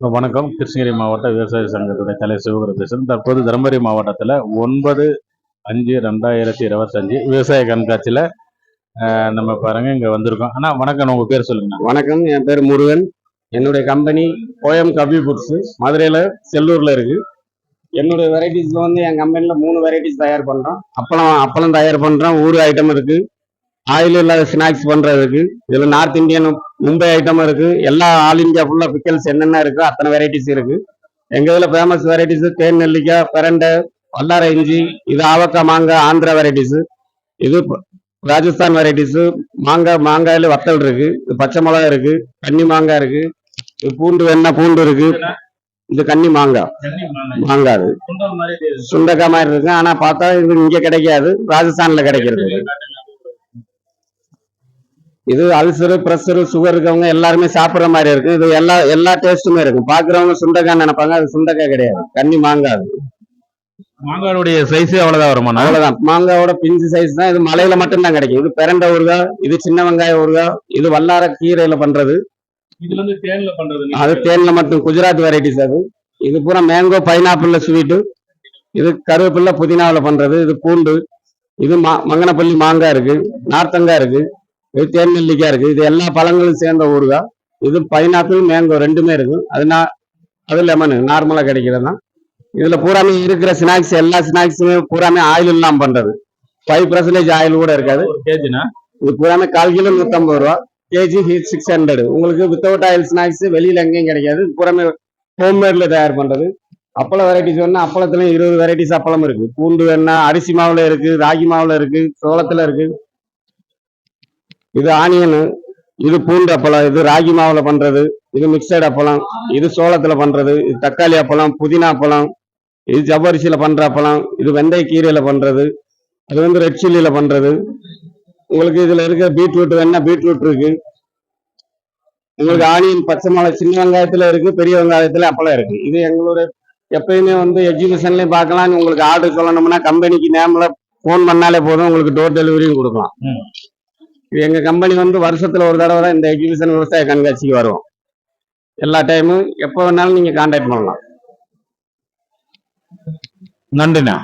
வணக்கம். கிருஷ்ணகிரி மாவட்ட விவசாய சங்கத்துடைய தலைவர் சிவகுரு பேசுகிறேன் தற்போது தருமபுரி மாவட்டத்தில் ஒன்பது அஞ்சு ரெண்டாயிரத்தி இருபத்தஞ்சு விவசாய கண்காட்சியில் நம்ம பாருங்க இங்கே வந்திருக்கோம். ஆனால் வணக்கம். உங்கள் பேர் சொல்லுங்க வணக்கம். என் பேர் முருகன். என்னுடைய கம்பெனி கோயம் கபி ஃபுட்ஸ் மதுரையில் செல்லூரில் இருக்கு. என்னுடைய வெரைட்டிஸில் வந்து என் கம்பெனியில் மூணு வெரைட்டிஸ் தயார் பண்ணுறோம் அப்பளம் அப்பளம் தயார் பண்ணுறோம் ஊர் ஐட்டம் இருக்குது ஆயில் இல்லாத ஸ்நாக்ஸ் பண்ணுறது இருக்கு இதில் நார்த் இந்தியன் மும்பை ஐட்டம் இருக்கு. எல்லா ஆல் இந்தியா ஃபுல்லாக பிக்கல்ஸ் என்னென்ன இருக்கோ அத்தனை வெரைட்டிஸ் இருக்கு. எங்கள் இதில் ஃபேமஸ் வெரைட்டிஸ் தேன் நெல்லிக்காய் பிரண்டை வல்லார இஞ்சி இது ஆவக்காய் மாங்காய் ஆந்திரா வெரைட்டிஸ் இது ராஜஸ்தான் வெரைட்டிஸ் மாங்காய் மாங்காயில வத்தல் இருக்கு. இது பச்சை மிளகா இருக்கு. கன்னி மாங்காய் இருக்கு. இது பூண்டு வேணா பூண்டு இருக்கு. இது கன்னி மாங்காய். மாங்காய். சுண்டக்காய் மாதிரி இருக்கு. ஆனா பார்த்தா இது இங்க கிடைக்காது. ராஜஸ்தான்ல கிடைக்கிறது. இது. அல்சரு பிரஷர் சுகர் இருக்கவங்க எல்லாருமே சாப்பிடுற மாதிரி இருக்கு. இது எல்லா எல்லா டேஸ்ட்டுமே இருக்கு. பாக்குறவங்க சுண்டக்காய் நினைப்பாங்க. அது சுண்டக்காய் கிடையாது. கன்னி மாங்காய் அது மாங்காயுடைய சைஸே அவ்வளோதான் வருமாண்ணா அவ்வளவுதான். மாங்காயோட பிஞ்சு சைஸ் தான். இது மலையில மட்டும்தான் கிடைக்கும். இது பிரண்டை ஊறுகாய் இது சின்ன வெங்காய ஊறுகாய் இது வல்லார கீரையில பண்றது. இதுல இருந்து தேன்ல பண்றது அது தேன்ல மட்டும். குஜராத் வெரைட்டிஸ் அது. இது பூரா மேங்கோ பைனாப்பிள் ஸ்வீட்டு இது கருவேப்பிலை புதினாவில் பண்றது. இது பூண்டு. இது மா மங்கனப்பள்ளி மாங்காய் இருக்கு. நார்த்தங்காய் இருக்கு. இது தேன் நெல்லிக்காய் இருக்கு. இது எல்லா பழங்களும் சேர்ந்த ஊறுகாய் இது பைனாப்பிள் மேங்கோ ரெண்டுமே இருக்கு. அது நான் அது லெமனு. நார்மலா கிடைக்கிறது தான் இதுல பூராமே இருக்கிற ஸ்நாக்ஸ் எல்லா ஸ்நாக்ஸுமே பூராமே ஆயில் இல்லாம பண்றது. ஃபைவ் பர்சன்டேஜ் ஆயில் கூட இருக்காது. கேஜினா? இது பூராமே கால் கிலோ நூற்றம்பது ரூபா. கேஜி சிக்ஸ் ஹண்ட்ரட் உங்களுக்கு வித்தவுட் ஆயில் ஸ்நாக்ஸ் வெளியில எங்கேயும் கிடைக்காது. பூராமே ஹோம்மேட்ல தயார் பண்றது. அப்பளம் வெரைட்டிஸ் வேணா அப்பளத்துலயும் இருபது வெரைட்டிஸ் அப்பளம் இருக்கு. பூண்டு வேணா அரிசி மாவுல இருக்கு ராகி மாவுல இருக்கு சோளத்துல இருக்கு. இது ஆனியன் இது பூண்டு அப்பளம் இது ராகி மாவுல பண்றது இது மிக்சட் அப்பளம் இது சோளத்துல பண்றது இது தக்காளி அப்பளம் புதினா அப்பளம் இது ஜவ்வரிசியில பண்ற அப்பளம் இது வெந்தய கீரையில பண்றது அது வந்து ரெட் சில்லியில பண்றது. உங்களுக்கு இதுல இருக்க பீட்ரூட் வேணா பீட்ரூட் இருக்கு. உங்களுக்கு ஆனியன் பச்சை மிளகா சின்ன வெங்காயத்துல இருக்கு பெரிய வெங்காயத்துல அப்பளம் இருக்கு. இது எங்களோட எப்பயுமே வந்து எக்ஸிபிஷன்லயும் பார்க்கலாம் உங்களுக்கு ஆர்டர் சொல்லணும்னா கம்பெனிக்கு நேம்ல ஃபோன் பண்ணாலே போதும் உங்களுக்கு டோர் டெலிவரியும் கொடுக்கலாம். இது எங்க கம்பெனி வந்து வருஷத்துல ஒரு தடவை தான் இந்த எக்ஸிபிஷன் விவசாய கண்காட்சிக்கு வருவோம். எல்லா டைமும் எப்போ வேணாலும் நீங்க கான்டாக்ட் பண்ணலாம். நன்றிண்ணா.